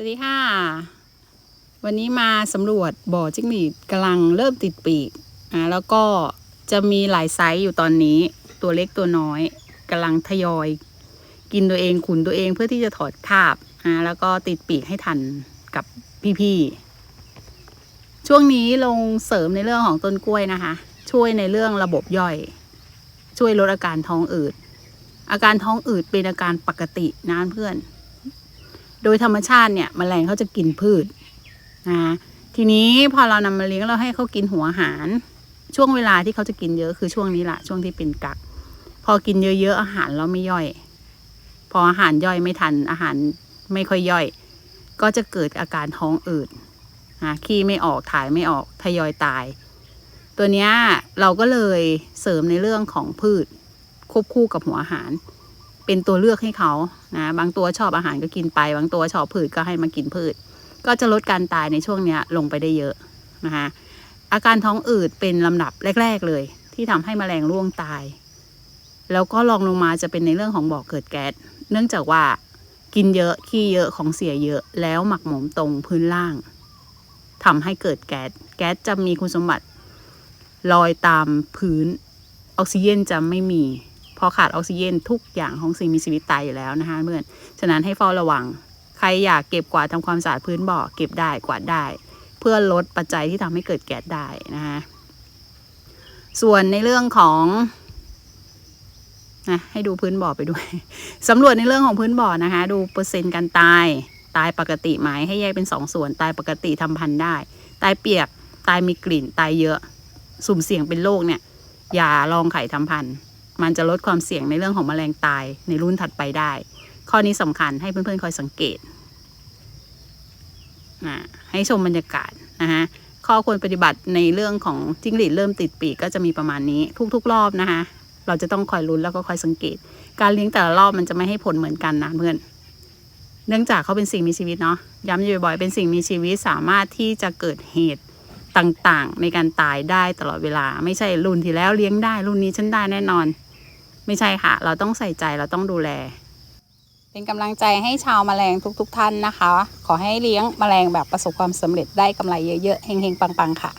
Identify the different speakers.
Speaker 1: วัสดีค่ะ วันนี้มาสำรวจบ่อจิ้งหรีดกำลังเริ่มติดปีกอ่าแล้วก็จะมีหลายไซส์อยู่ตอนนี้ ตัวเล็กตัวน้อยกำลังทยอย กินตัวเองขุนตัวเองเพื่อที่จะถอดคาบอ่าแล้วก็ติดปีกให้ทันกับพี่ๆช่วงนี้ลงเสริมในเรื่องของต้นกล้วยนะคะ ช่วยในเรื่องระบบย่อย ช่วยลดอาการท้องอืด อาการท้องอืดเป็นอาการปกตินะเพื่อน โดยธรรมชาติเนี่ยมแมลงเขาจะกินพืชนะทีนี้พอเรานำมาเลี้ยงเราให้เขากินหัวอาหาร ช่วงเวลาที่เขาจะกินเยอะคือช่วงนี้แหละช่วงที่เป็นกัก พอกินเยอะๆอาหารเราไม่ย่อย พออาหารย่อยไม่ทันอาหารไม่ค่อยย่อย ก็จะเกิดอาการท้องอืดนะขี้ไม่ออกถ่ายไม่ออกทยอยตาย ตัวเนี้ยเราก็เลยเสริมในเรื่องของพืชควบคู่กับหัวอาหาร เป็นตัวเลือกให้เขานะบางตัวชอบอาหารก็กินไป บางตัวชอบพืชก็ให้มากินพืช ก็จะลดการตายในช่วงเนี้ยลงไปได้เยอะนะคะอาการท้องอืดเป็นลำดับแรก ๆเลย ที่ทำให้แมลงร่วงตาย แล้วก็ลองลงมาจะเป็นในเรื่องของบ่อเกิดแก๊สเนื่องจากว่ากินเยอะขี้เยอะของเสียเยอะแล้วหมักหมมตรงพื้นล่างทำให้เกิดแก๊สแก๊สจะมีคุณสมบัติลอยตามพื้น ออกซิเจนจะไม่มี พอขาดออกซิเจนทุกอย่างของสิ่งมีชีวิตตายอยู่แล้วนะคะเพื่อนฉะนั้นให้เฝ้าระวัง ใครอยากเก็บกวาดทำความสะอาดพื้นบ่อเก็บได้กวาดได้ เพื่อลดปัจจัยที่ทำให้เกิดแก๊สได้นะคะส่วนในเรื่องของนะให้ดูพื้นบ่อไปด้วยสำรวจในเรื่องของพื้นบ่อนะคะ ดูเปอร์เซ็นต์การตายตายปกติไหมให้แยกเป็นสองส่วนตายปกติทำพันธุ์ได้ ตายเปียกตายมีกลิ่นตายเยอะ สุ่มเสี่ยงเป็นโรคเนี่ย อย่าลองไข่ทำพันธุ์ มันจะลดความเสี่ยงในเรื่องของแมลงตายในรุ่นถัดไปได้ ข้อนี้สำคัญให้เพื่อนๆคอยสังเกตนะให้ชมบรรยากาศนะคะข้อควรปฏิบัติในเรื่องของจิ้งหรีดเริ่มติดปีกก็จะมีประมาณนี้ทุกๆ รอบนะคะเราจะต้องคอยลุ้นแล้วก็คอยสังเกต การเลี้ยงแต่ละรอบมันจะไม่ให้ผลเหมือนกันนะเพื่อน เนื่องจากเขาเป็นสิ่งมีชีวิตเนาะย้ำอยู่บ่อยเป็นสิ่งมีชีวิตสามารถที่จะเกิดเหตุต่างๆ ในการตายได้ตลอดเวลา ไม่ใช่รุ่นที่แล้วเลี้ยงได้รุ่นนี้ฉันได้แน่นอน ไม่ใช่ค่ะ เราต้องใส่ใจเราต้องดูแล เป็นกำลังใจให้ชาวแมลงทุกๆทท่านนะคะ ขอให้เลี้ยงแมลงแบบประสบความสำเร็จได้กำไรเยอะๆเฮงๆปังๆค่ะ